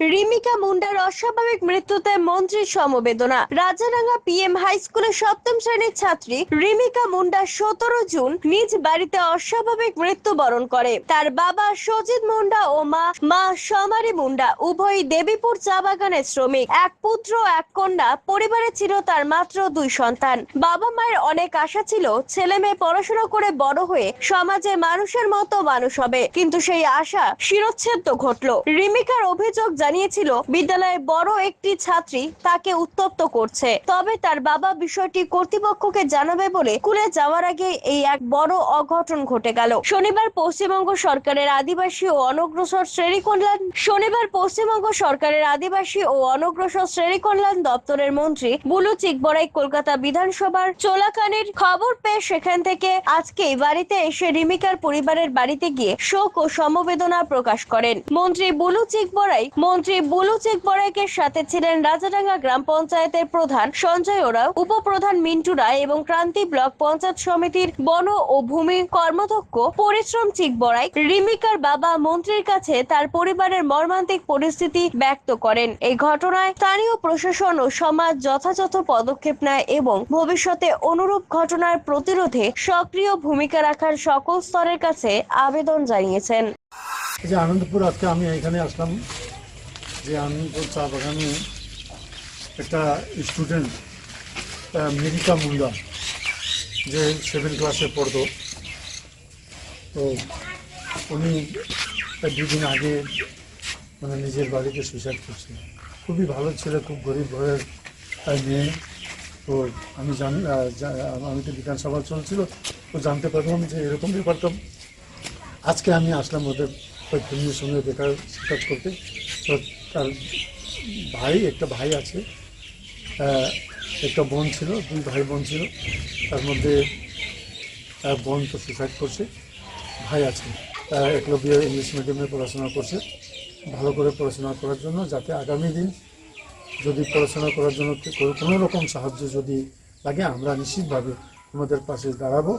Rimika মুন্ডার অস্বাভাবিক মৃত্যুতে মন্ত্রীর সমবেদনা। রাজারাঙ্গা পিএম হাই স্কুলের সপ্তম শ্রেণির ছাত্রী রিমিকা মুন্ডা সতেরো জুন নিজ বাড়িতে অস্বাভাবিক মৃত্যুবরণ করে। তার বাবা সজিত মুন্ডা ও মা মা সমারি মুন্ডা, উভয়ই দেবীপুর চা বাগানের শ্রমিক। এক পুত্র, এক কন্যা, পরিবারে ছিল তার মাত্র দুই সন্তান। বাবা মায়ের অনেক আশা ছিল ছেলে মেয়ে পড়াশোনা করে বড় হয়ে সমাজে মানুষের মতো মানুষ হবে। কিন্তু সেই আশা শিরচ্ছেদ ঘটলো। রিমিকার অভিযোগ জানিয়েছিল বিদ্যালয়ে বড় একটি ছাত্রী তাকে উত্তপ্ত করছে। তবে তার বাবা বিষয়টি কর্তৃপক্ষকে জানাবে বলে স্কুলে যাওয়ার আগে এই এক বড় অঘটন ঘটে গেল। শনিবার পশ্চিমবঙ্গ সরকারের আদিবাসী ও অনগ্রসর শ্রেণি কল্যাণ শনিবার পশ্চিমবঙ্গ সরকারের আদিবাসী ও অনগ্রসর শ্রেণি কল্যাণ দপ্তরের মন্ত্রী বুলু চিকবরাই কলকাতা বিধানসভার চোলাকানির খবর পেয়ে সেখান থেকে আজকেই বাড়িতে এসে রিমিকার পরিবারের বাড়িতে গিয়ে শোক ও সমবেদনা প্রকাশ করেন। মন্ত্রী বুলু চিকবড়াই মন্ত্রী বুলু চিকবড়াইকে সাথে ছিলেন রাজাডাঙ্গা গ্রাম পঞ্চায়েতের প্রধান সঞ্জয় ওরাও, উপপ্রধান মিন্টু রায় এবং ক্রান্তি ব্লক পঞ্চায়েত সমিতির বন ও ভূমি কর্মদক্ষ পরিশ্রম চিকবড়াই রিমিকার বাবা মন্ত্রীর কাছে তার পরিবারের মর্মান্তিক পরিস্থিতি ব্যক্ত করেন। এই ঘটনায় স্থানীয় প্রশাসন ও সমাজ যথাযথ পদক্ষেপ নেয় এবং ভবিষ্যতে অনুরূপ ঘটনার প্রতিরোধে সক্রিয় ভূমিকা রাখার সকল স্তরের কাছে আবেদন জানিয়েছেন। আনন্দপুর, আজকে আমি এখানে আসলাম। যে আমি তো চা বাগানে একটা স্টুডেন্ট মেরিকা মুন্ডা যে সেভেন ক্লাসে পড়তো। তো উনি দুদিন আগে মানে নিজের বাড়িতে সুইসাইড করছে। খুবই ভালো ছেলে, খুব গরিব ঘরের মেয়ে। তো আমি জানি আমি তো বিধানসভা চলছিল, তো জানতে পারলাম যে এরকম ব্যাপারটা। আজকে আমি আসলাম ওদের ওই ফ্যামিলির সঙ্গে সাক্ষাৎ করতে। তো তার ভাই, একটা ভাই আছে। একটা বোন ছিল, দুই ভাই বোন ছিল। তার মধ্যে বোন তো সুসাইড করছে। ভাই আছে। একলব্য ইংলিশ মিডিয়ামে পড়াশোনা করছে। ভালো করে পড়াশোনা করার জন্য যাতে আগামী দিন যদি পড়াশোনা করার জন্য কোনো- কোনো রকম সাহায্য যদি লাগে, আমরা নিশ্চিতভাবে আমাদের পাশে দাঁড়াবো।